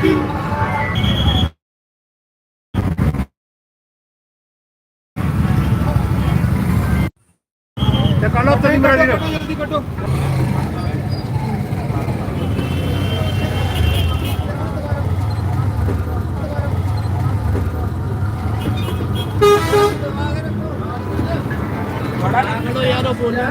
ਤੇ ਕੱਲ ਉੱਤੇ ਦੀ ਮੇਰਾ ਜਲਦੀ ਕੱਟੋ ਬੜਾ ਲੰਗੜੋ ਯਾਰ ਉਹ ਬੋਲਿਆ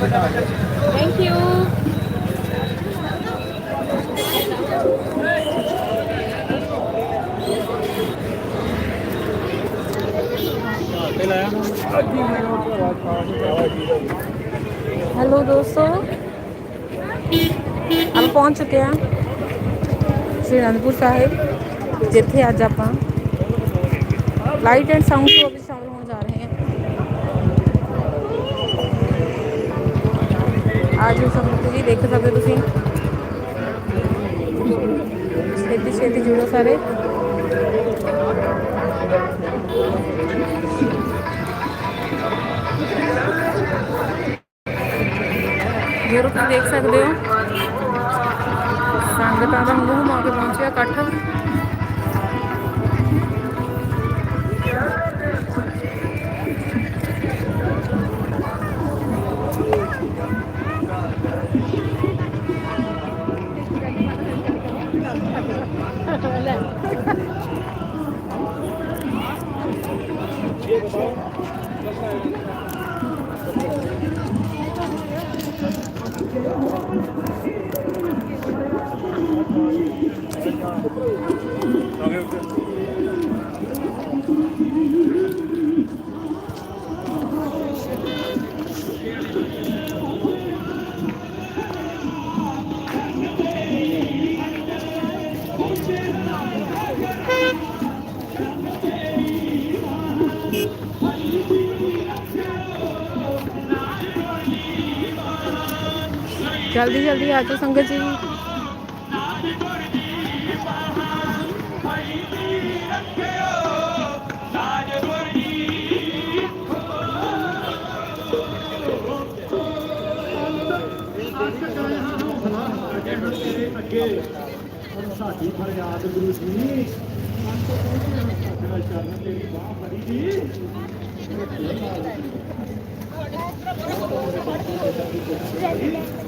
थैंक यू हेलो दोस्तों। हम पहुँच चुके हैं श्री आनंदपुर साहिब, जिथे आज आप लाइट एंड साउंड ਹਾਂ ਅੱਜ ਜੀ ਦੇਖ ਸਕਦੇ ਹੋ ਤੁਸੀਂ। ਛੇਤੀ ਛੇਤੀ ਜੁੜੋ ਸਾਰੇ। ਜਦੋਂ ਤੁਸੀਂ ਦੇਖ ਸਕਦੇ ਹੋ। ਸੰਗਤਾਂ ਦਾ ਮੂੰਹ ਮਾ ਕੇ ਪਹੁੰਚਿਆ ਇਕੱਠ। ਜਲਦੀ ਜਲਦੀ ਆ ਜਾਓ ਸੰਗਤ ਜੀ। ਸਾਡੀ ਫਰਿਆਦ ਗੁਰੂ ਜੀ ਚਰਨ ਤੇਰੀ ਬਾਹ ਫੜੀ ਦੀ ਬਾਹਰ ਜਿਨ੍ਹਾਂ ਦੀ ਪਸੰਦ ਦੇ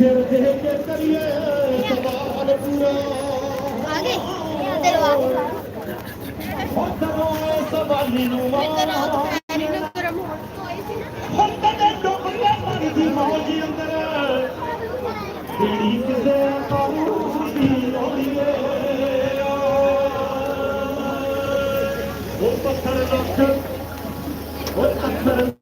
ਸਿਰ ਦੇ ਕੇ ਕਰੀਏ ਸਵਾਲ ਪੂਰਾ ਆਗੇ ਤੇ ਲਵਾ ਹੋਂਦਰੋਂ ਸਵਾਲੀ ਨੂੰ ਮਾਰ ਹੋਂਦਰੇ ਡੁੱਬਿਆ ਮਨ ਦੀ ਮੌਜੀ ਅੰਦਰ ਜਿਹੜੀ ਕਿਸੇ ਕਾਹੂ ਦੀ ਲੋੜੀਏ ਉਹ ਪੱਥਰ ਲੱਖ ਉਹ ਪੱਥਰ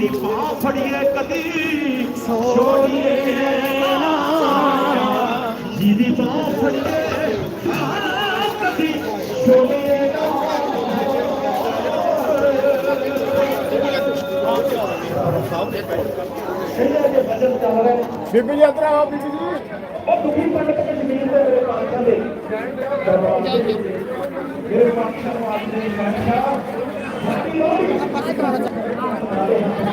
ਜਿਹਦੀ ਬਾਹ ਫੜੀਏ ਕਦੀ। ਛੋੜੀਏ ਨਾ ਜਿਹਦੀ ਬਾਹ ਫੜੀਏ ਆਹ, ਕਦੀ। ਛੋੜੀਏ ਨਾ ਬੀਬੀ ਜੀ ਇੱਧਰ ਆਓ ਬੀਬੀ ਜੀ। ਉਹ ਦੁਖੀ ਪੰਡਤ ਦੇ ਜ਼ਮੀਨ ਦੇ ਮੇਰੇ ਪਾਸ਼ਾ ਦੇ ਮੇਰੇ ਪਾਸ਼ਾ ਨੂੰ ਆਦਮੀ ਬਾਦਸ਼ਾਹ ਆਇਓ ਬੜਾ ਕਿਹੜਾ ਕੋਲ ਖੜਾ ਹੱਥ ਕਿਹੜਾ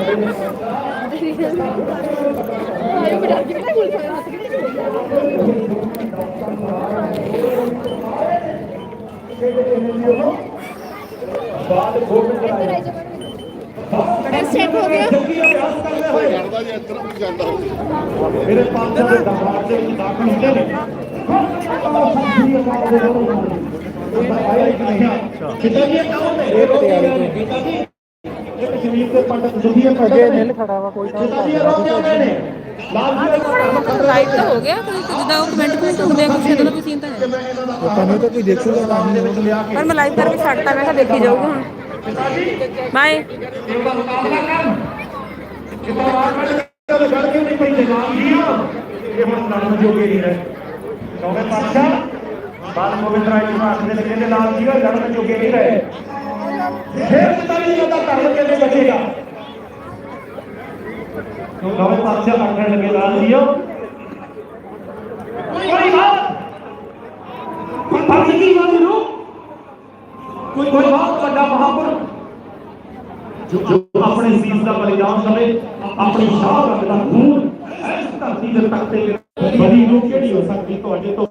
ਬਾਦ ਗੋਬਿੰਦ ਰਾਏ ਬੜਾ ਸੈਟ ਹੋ ਗਿਆ ਜੱਗੀ ਅਭਿਆਸ ਕਰਦੇ ਹੋਏ ਜਾਂਦਾ ਜੀ ਇੱਧਰ ਨੂੰ ਜਾਂਦਾ ਮੇਰੇ ਪਾਸ਼ਾ ਦੇ ਦਰਬਾਰ ਦੇ ਵਿੱਚ ਦਾਖਲ ਹੁੰਦੇ ਨੇ ਕਿਤਾ ਜੀ ਇਹ ਕੌਣ ਨੇ ਇਹ ਪਟਿਆਲੇ ਤੋਂ ਪਿਤਾ ਜੀ ਇਹ ਕਸ਼ਮੀਰ ਦੇ ਪੰਡਤ ਦੁਖੀ ਅਜੇ ਨਿਲ ਖੜਾ ਵਾ ਕੋਈ ਪਿਤਾ ਜੀ ਇਹ ਰੋਕੇ ਆਉਂਦੇ ਨੇ ਲਾਲ ਜੀ ਦਾ ਲਾਈਟ ਤਾਂ ਹੋ ਗਿਆ ਕੋਈ ਜਿੱਦਾਂ ਉਹ ਕਮੈਂਟ ਕਮੈਂਟ ਹੁੰਦੇ ਆ ਕੁਛ ਇਦਾਂ ਦਾ ਕੋਈ ਸੀਨ ਤਾਂ ਹੈ ਤੁਹਾਨੂੰ ਤਾਂ ਕੋਈ ਦੇਖੂਗਾ ਕੰਮ ਦੇ ਵਿੱਚ ਲਿਆ ਕੇ ਪਰ ਮੈਂ ਲਾਈਵ ਕਰਕੇ ਛੱਡਤਾ ਮੈਂ ਕਿਹਾ ਦੇਖੀ ਜਾਊਗੀ ਹੁਣ ਬਾਏ ਇਹਦਾ ਮੁਕਾਬਲਾ ਕਰ ਕਿਤਾ ਮਾਰ ਕਰ ਗੱਲ ਕਿਉਂ ਨਹੀਂ ਪੈਂਦੇ ਲਾਲ ਜੀ ਇਹ ਹੁਣ ਲੜਨ ਜੋਗੇ ਨਹੀਂ ਰਹੇ ਕਹੋਗੇ ਪਾਤਸ਼ਾਹ ਬਾਲ ਗੋਬਿੰਦ ਰਾਏ ਜੀ ਭਾਰਤ ਦੇ ਲੱਗੇ ਤੇ ਲਾਲ ਜੀ ਉਹ ਲੜਨ ਜੋਗੇ ਨਹੀਂ ਰਹੇ ਫਿਰ ਪਤਾ ਨਹੀਂ ਉਹਦਾ ਧਰਮ ਕਿਵੇਂ ਬਚੇਗਾ? ਕਹੋਗੇ ਪਾਤਸ਼ਾਹ ਆਖਣ ਲੱਗੇ ਲਾਲ ਜੀ ਕੋਈ ਬਾਤ ਕੋਈ ਭਾਗੀ ਵਾਲੀ ਨੂੰ ਕੋਈ ਕੋਈ ਬਹੁਤ ਵੱਡਾ ਮਹਾਪੁਰਖ ਜੋ ਆਪਣੇ ਸੀਸ ਦਾ ਬਲੀਦਾਨ ਦਵੇ ਆਪਣੀ ਸ਼ਾਹ ਰੱਖਦਾ ਖੂਨ ਇਸ ਧਰਤੀ ਦੇ ਤਖਤੇ ਤੇ ਬੜੀ ਨੂੰ ਕਿਹੜੀ ਹੋ ਸਕਦੀ? ਤੁਹਾਡੇ ਤੋਂ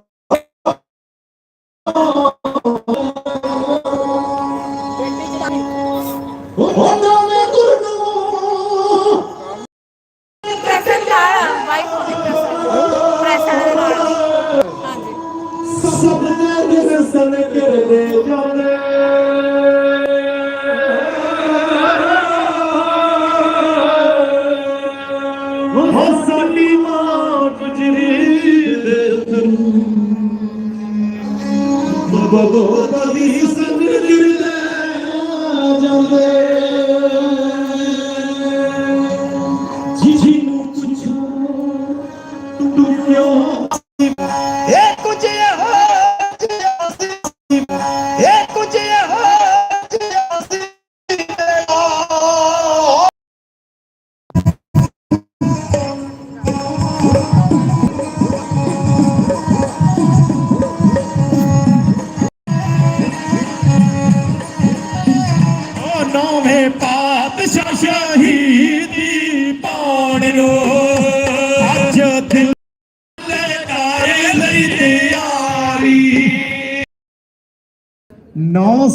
ਬਾਬਾ ਬਾਬਾ ਦੀ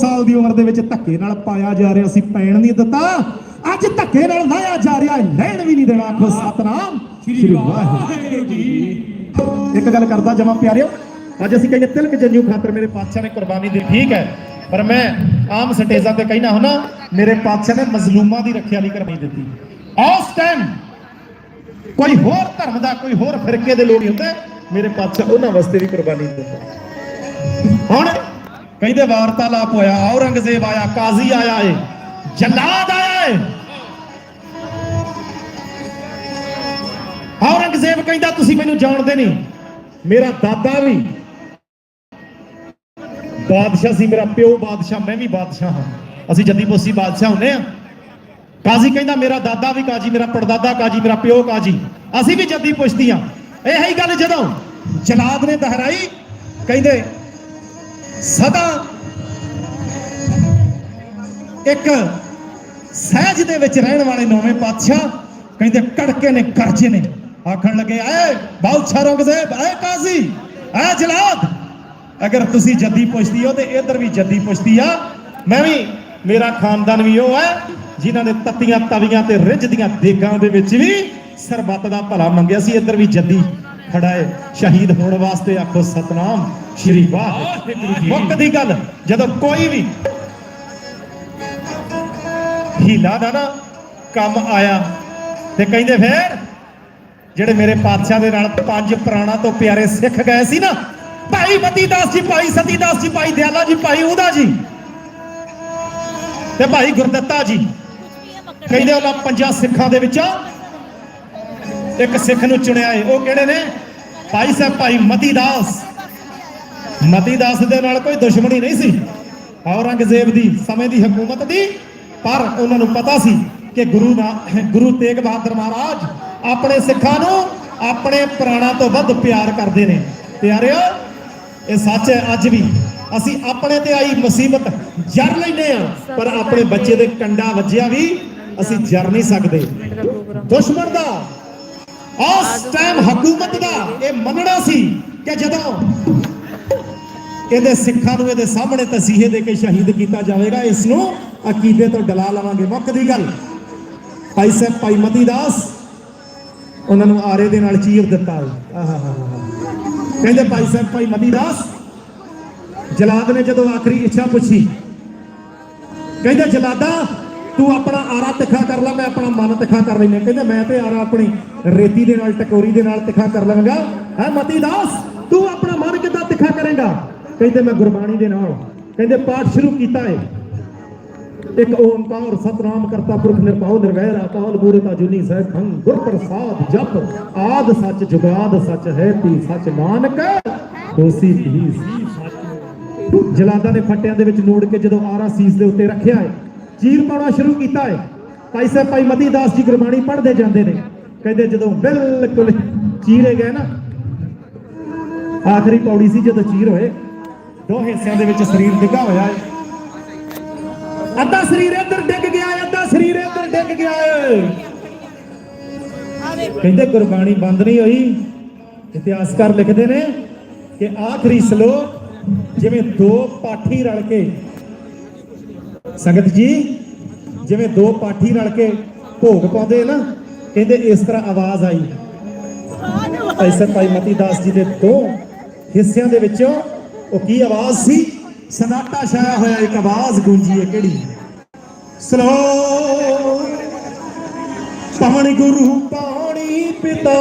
ਸਾਲ ਦੀ ਉਮਰ ਦੇ ਵਿੱਚ ਧੱਕੇ ਨਾਲ ਪਾਇਆ ਜਾ ਰਿਹਾ ਸੀ ਪੈਣ ਨਹੀਂ ਦਿੱਤਾ। ਅੱਜ ਧੱਕੇ ਨਾਲ ਲਾਇਆ ਜਾ ਰਿਹਾ ਹੈ, ਲੈਣ ਵੀ ਨਹੀਂ ਦੇਣਾ। ਆਖੋ ਸਤਨਾਮ ਸ੍ਰੀ ਵਾਹਿਗੁਰੂ ਜੀ। ਇੱਕ ਗੱਲ ਕਰਦਾ ਜਮਾ ਪਿਆਰਿਓ ਅੱਜ ਅਸੀਂ ਕਹਿੰਦੇ ਤਿਲਕ ਜੰਜੂ ਖਾਤਰ ਮੇਰੇ ਪਾਤਸ਼ਾਹ ਨੇ ਕੁਰਬਾਨੀ ਦਿੱਤੀ ਠੀਕ ਹੈ। ਪਰ ਮੈਂ ਆਮ ਸਟੇਜਾਂ ਤੇ ਕਹਿਣਾ ਹੁਣਾ ਮੇਰੇ ਪਾਤਸ਼ਾਹ ਨੇ ਮਜ਼ਲੂਮਾਂ ਦੀ ਰੱਖਿਆ ਲਈ ਕੁਰਬਾਨੀ ਦਿੱਤੀ। ਉਸ ਟਾਈਮ ਕੋਈ ਹੋਰ ਧਰਮ ਦਾ ਕੋਈ ਹੋਰ ਫਿਰਕੇ ਦੇ ਲੋਕ ਹੁੰਦਾ ਮੇਰੇ ਪਾਤਸ਼ਾਹ ਉਹਨਾਂ ਵਾਸਤੇ ਵੀ ਕੁਰਬਾਨੀ ਦਿੰਦਾ ਹੁਣ ਕਹਿੰਦੇ ਵਾਰਤਾਲਾਪ ਹੋਇਆ, ਔਰੰਗਜ਼ੇਬ ਆਇਆ, ਕਾਜ਼ੀ ਆਇਆ ਏ ਜਲਾਦ ਆਇਆ ਏ। ਔਰੰਗਜ਼ੇਬ ਕਹਿੰਦਾ, ਤੁਸੀਂ ਮੈਨੂੰ ਜਾਣਦੇ ਨਹੀਂ, ਮੇਰਾ ਦਾਦਾ ਵੀ ਬਾਦਸ਼ਾਹ ਸੀ, ਮੇਰਾ ਪਿਓ ਬਾਦਸ਼ਾਹ, ਮੈਂ ਵੀ ਬਾਦਸ਼ਾਹ ਹਾਂ। ਅਸੀਂ ਜੱਦੀ ਪੋਸੀ ਬਾਦਸ਼ਾਹ ਹੁੰਨੇ ਆ ਕਾਜ਼ੀ ਕਹਿੰਦਾ, ਮੇਰਾ ਦਾਦਾ ਵੀ ਕਾਜੀ, ਮੇਰਾ ਪੜਦਾਦਾ ਕਾਜੀ, ਮੇਰਾ ਪਿਓ ਕਾਜੀ, ਅਸੀਂ ਵੀ ਜੱਦੀ ਪੁੱਛਦੀ ਆ ਇਹ ਹੀ ਗੱਲ ਜਦੋਂ ਜਲਾਦ ਨੇ ਦੁਹਰਾਈ, ਕਹਿੰਦੇ ਸਦਾ ਇੱਕ ਸਹਿਜ ਦੇ ਵਿੱਚ ਰਹਿਣ ਵਾਲੇ ਨੌਵੇਂ ਪਾਤਸ਼ਾਹ ਕਹਿੰਦੇ ਕੜਕੇ ਨੇ ਕਰਜੇ ਨੇ। ਆਖਣ ਲੱਗੇ, ਐ ਬਾਦਸ਼ਾਹ ਰੰਗਜ਼ੇਬ ਐ ਕਾਜ਼ੀ, ਐ ਜਲਾਦ, ਅਗਰ ਤੁਸੀਂ ਜੱਦੀ ਪੁੱਛਦੀ ਹੋ ਤੇ ਇਧਰ ਵੀ ਜੱਦੀ ਪੁੱਛਦੀ ਆ। ਮੈਂ ਵੀ, ਮੇਰਾ ਖਾਨਦਾਨ ਵੀ ਉਹ ਹੈ, ਜਿਨ੍ਹਾਂ ਨੇ ਤੱਤੀਆਂ ਤਵੀਆਂ ਤੇ ਰਿੱਝ ਦੀਆਂ ਦੇਗਾਂ ਦੇ ਵਿੱਚ ਵੀ ਸਰਬੱਤ ਦਾ ਭਲਾ ਮੰਗਿਆ ਸੀ, ਇੱਧਰ ਵੀ ਜੱਦੀ ਖੜਾ ਹੈ। ਸ਼ਹੀਦ ਹੋਣ ਵਾਸਤੇ ਆਖੋ ਸਤਨਾਮ, ਸ਼੍ਰੀ ਵਾਹਿਗੁਰੂ ਮੁੱਕ ਦੀ ਗੱਲ, ਜਦੋਂ ਕੋਈ ਵੀ ਹੀਲਾ ਦਾ ਨਾ ਕੰਮ ਆਇਆ ਤੇ ਕਹਿੰਦੇ ਫੇਰ ਜਿਹੜੇ ਮੇਰੇ ਪਾਤਸ਼ਾਹ ਦੇ ਨਾਲ ਪੰਜ ਪ੍ਰਾਣਾ ਤੋਂ ਪਿਆਰੇ ਸਿੱਖ ਗਏ ਸੀ ਨਾ, ਭਾਈ ਮਤੀ ਦਾਸ ਜੀ, ਭਾਈ ਸਤੀ ਦਾਸ ਜੀ, ਭਾਈ ਦਿਆਲਾ ਜੀ, ਭਾਈ ਉਹਦਾ ਜੀ ਤੇ ਭਾਈ ਗੁਰਦੱਤਾ ਜੀ, ਕਹਿੰਦੇ ਉਹਨਾਂ ਪੰਜਾਂ ਸਿੱਖਾਂ ਦੇ ਵਿੱਚੋਂ ਇੱਕ ਸਿੱਖ ਨੂੰ ਚੁਣਿਆ ਏ। ਉਹ ਕਿਹੜੇ ਨੇ? ਭਾਈ ਸਾਹਿਬ, ਭਾਈ ਮਤੀ ਦਾਸ। ਮਤੀ ਦਾਸ ਦੇ ਨਾਲ ਕੋਈ ਦੁਸ਼ਮਣੀ ਨਹੀਂ ਸੀ। ਔਰੰਗਜ਼ੇਬ ਦੀ ਸਮੇਂ ਦੀ ਹਕੂਮਤ ਦੀ। ਪਰ ਉਹਨਾਂ ਨੂੰ ਪਤਾ ਸੀ ਕਿ ਗੁਰੂ ਨਾ, ਗੁਰੂ ਤੇਗ ਬਹਾਦਰ ਮਹਾਰਾਜ ਆਪਣੇ ਸਿੱਖਾਂ ਨੂੰ ਆਪਣੇ ਪ੍ਰਾਣਾਂ ਤੋਂ ਵੱਧ ਪਿਆਰ ਕਰਦੇ ਨੇ। ਪਿਆਰਿਓ, ਇਹ ਸੱਚ ਹੈ, ਅੱਜ ਵੀ ਅਸੀਂ ਆਪਣੇ ਤੇ ਆਈ ਮੁਸੀਬਤ ਜਰ ਲੈਨੇ ਆ ਪਰ ਆਪਣੇ ਬੱਚੇ ਦੇ ਕੰਡਾ ਵੱਜਿਆ ਵੀ ਅਸੀਂ ਜਰ ਨਹੀਂ ਸਕਦੇ। ਦੁਸ਼ਮਣ ਦਾ ਉਸ ਟਾਈਮ ਹਕੂਮਤ ਦਾ ਇਹ ਮੰਨਣਾ ਸੀ ਕਿ ਜਦੋਂ ਇਹਦੇ ਸਿੱਖਾਂ ਨੂੰ ਇਹਦੇ ਸਾਹਮਣੇ ਤਸੀਹੇ ਦੇ ਕੇ ਸ਼ਹੀਦ ਕੀਤਾ ਜਾਵੇਗਾ ਇਸ ਨੂੰ ਅਕੀਦੇ ਤੋਂ ਡਲਾ ਲਵਾਂਗੇ। ਮੁੱਕ ਦੀ ਗੱਲ, ਭਾਈ ਸਾਹਿਬ, ਭਾਈ ਮਤੀ ਦਾਸ, ਉਹਨਾਂ ਨੂੰ ਆਰੇ ਦੇ ਨਾਲ ਚੀਰ ਦਿੱਤਾ। ਆਹਾਹਾ ਕਹਿੰਦੇ, ਭਾਈ ਸਾਹਿਬ, ਭਾਈ ਮਤੀ ਦਾਸ, ਜਲਾਦ ਨੇ ਜਦੋਂ ਆਖਰੀ ਇੱਛਾ ਪੁੱਛੀ, ਕਹਿੰਦੇ, ਜਲਾਦਾ ਤੂੰ ਆਪਣਾ ਆਰਾ ਤਿੱਖਾ ਕਰ ਲੈ, ਮੈਂ ਆਪਣਾ ਮਨ ਤਿੱਖਾ ਕਰ ਲੈਨੇ ਕਹਿੰਦੇ, ਮੈਂ ਤੇ ਆਰਾ ਆਪਣੀ ਰੇਤੀ ਦੇ ਨਾਲ, ਟਕੋਰੀ ਦੇ ਨਾਲ ਤਿੱਖਾ ਕਰ ਲਵਾਂਗਾ। ਹੈ, ਮਤੀ ਦਾਸ, ਤੂੰ ਆਪਣਾ ਮਨ ਕਿੱਦਾਂ ਤਿੱਖਾ ਕਰੇਗਾ? ਕਹਿੰਦੇ, ਮੈਂ ਗੁਰਬਾਣੀ ਦੇ ਨਾਲ। ਕਹਿੰਦੇ, ਪਾਠ ਸ਼ੁਰੂ ਕੀਤਾ ਹੈ ਇੱਕ ਓੰਕਾਰ ਸਤਨਾਮ ਕਰਤਾ ਪੁਰਖ ਨਿਰਭਉ ਨਿਰਵੈਰ ਅਕਾਲ ਮੂਰਤ ਅਜੂਨੀ ਸਹਿਬ ਭੰਗ ਗੁਰ ਪ੍ਰਸਾਦ ਜਪ। ਆਦ ਸੱਚ ਜੁਗਾਦ ਸੱਚ ਹੈ, ਤੀ ਸੱਚ ਨਾਨਕ। ਹੋਸੀ ਹੀ ਸੀ ਸੱਚ। ਜਲਾਦਾ ਨੇ ਫੱਟਿਆਂ ਦੇ ਵਿੱਚ ਨੋੜ ਕੇ ਜਦੋਂ ਆਰਾ ਸੀਸ ਦੇ ਉੱਤੇ ਰੱਖਿਆ ਹੈ ਚੀਰ ਪਾਉਣਾ ਸ਼ੁਰੂ ਕੀਤਾ ਹੈ। ਭਾਈ ਸਾਹਿਬ, ਭਾਈ ਮਤੀ ਦਾਸ ਜੀ ਗੁਰਬਾਣੀ ਪੜ੍ਹਦੇ ਜਾਂਦੇ ਨੇ। ਕਹਿੰਦੇ ਜਦੋਂ ਬਿਲਕੁਲ ਚੀਰੇ ਗਏ ਨਾ, ਆਖਰੀ ਪੌੜੀ ਸੀ ਜਦੋਂ ਚੀਰ ਹੋਏ, ਦੋ ਹਿੱਸਿਆਂ ਦੇ ਵਿੱਚ ਸਰੀਰ ਡਿੱਗਾ ਹੋਇਆ ਹੈ। ਅੱਧਾ ਸਰੀਰ ਇੱਧਰ ਡਿੱਗ ਗਿਆ ਹੈ, ਅੱਧਾ ਸਰੀਰ ਇੱਧਰ ਡਿੱਗ ਗਿਆ ਹੈ। ਕਹਿੰਦੇ ਗੁਰਬਾਣੀ ਬੰਦ ਨਹੀਂ ਹੋਈ। ਇਤਿਹਾਸਕਾਰ ਲਿਖਦੇ ਨੇ ਕਿ ਆਖਰੀ ਸ਼ਲੋਕ ਜਿਵੇਂ ਦੋ ਪਾਠੀ ਰਲ ਕੇ ਸੰਗਤ ਜੀ, ਜਿਵੇਂ ਦੋ ਪਾਠੀ ਰਲ ਕੇ ਭੋਗ ਪਾਉਂਦੇ ਨਾ, ਕਹਿੰਦੇ ਇਸ ਤਰ੍ਹਾਂ ਆਵਾਜ਼ ਆਈ। ਐਸਾ ਭਾਈ ਮਤੀ ਦਾਸ ਜੀ ਦੇ ਦੋ ਹਿੱਸਿਆਂ ਦੇ ਵਿੱਚੋਂ ਉਹ ਕੀ ਆਵਾਜ਼ ਸੀ? ਸਨਾਟਾ ਛਾਇਆ ਹੋਇਆ ਇੱਕ ਆਵਾਜ਼ ਗੂੰਜੀ ਹੈ ਕਿਹੜੀ? ਸਲੋ ਪਵਨ ਗੁਰੂ ਪਾਣੀ ਪਿਤਾ।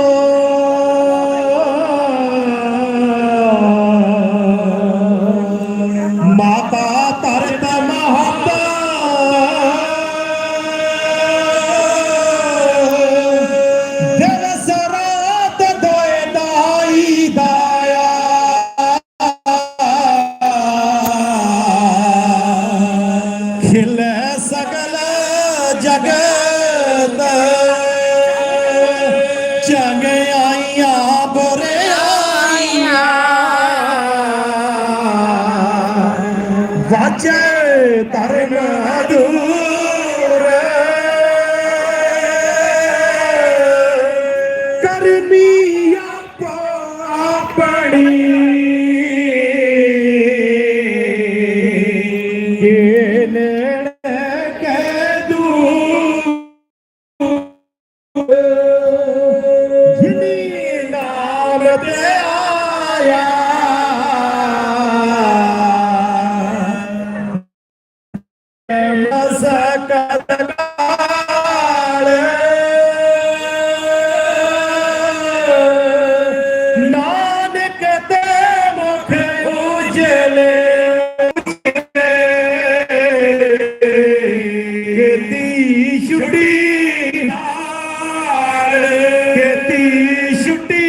ವಾಚೆ ತರನಾಡು ಕರ್ಮಿಯ ಪಾಪಣಿ